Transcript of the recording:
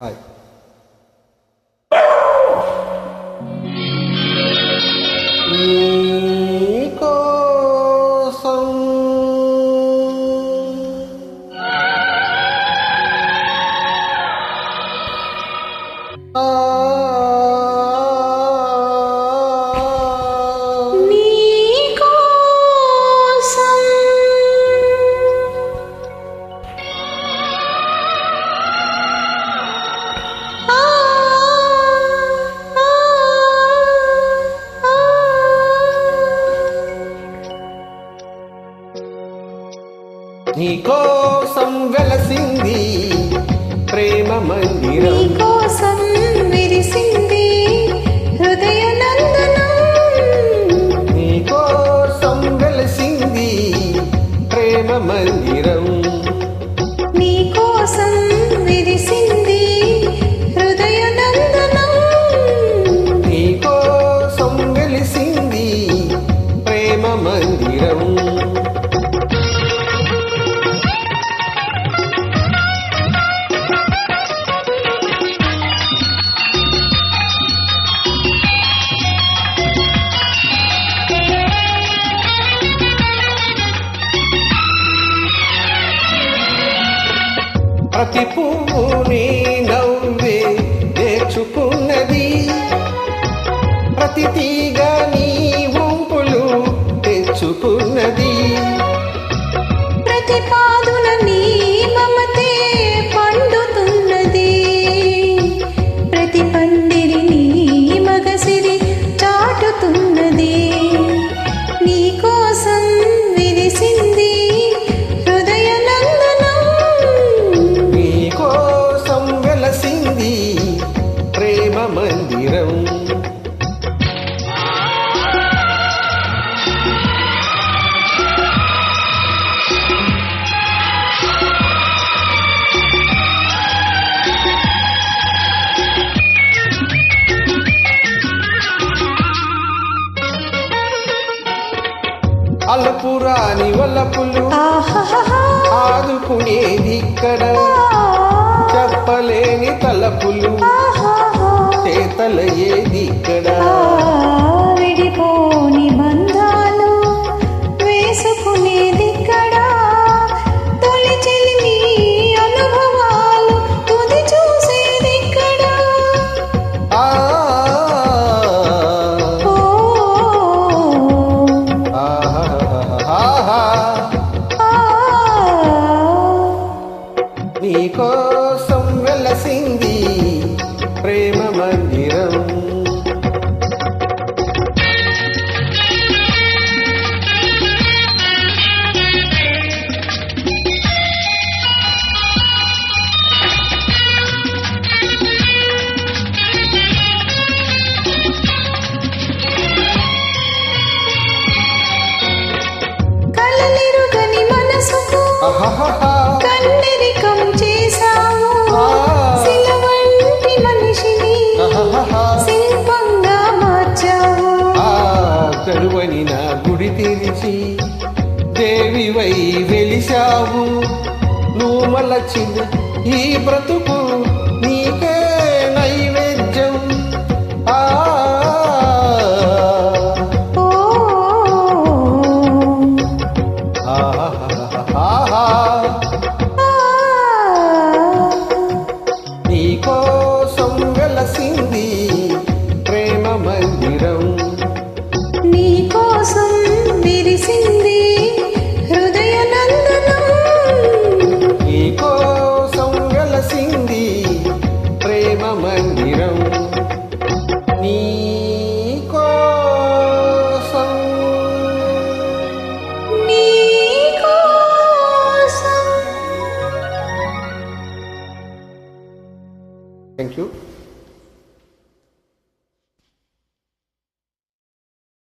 Hai. Ý à, నీకోసం వెలసింది ప్రేమ మందిరం. నీకోసం విరిసింది హృదయ నందనం. నీకోసం వెలసింది ప్రేమ మందిరం. ప్రతి పువ్వుని నవ్వే నేర్చుకున్నది. ప్రతి తీగ నీ ఊపులు తెచ్చుకున్నది. అలపురాని వలపులు ఆహాహా ఆదుకునేది ఇక్కడ. చెప్పలేని తలపులు చేతలయ్యేది ఇక్కడ. ప్రేమ మందిరం కరువని నా గుడి తెరిచి దేవివై వెలిశావు. నువ్వు మలచిన ఈ బ్రతుకు Thank you.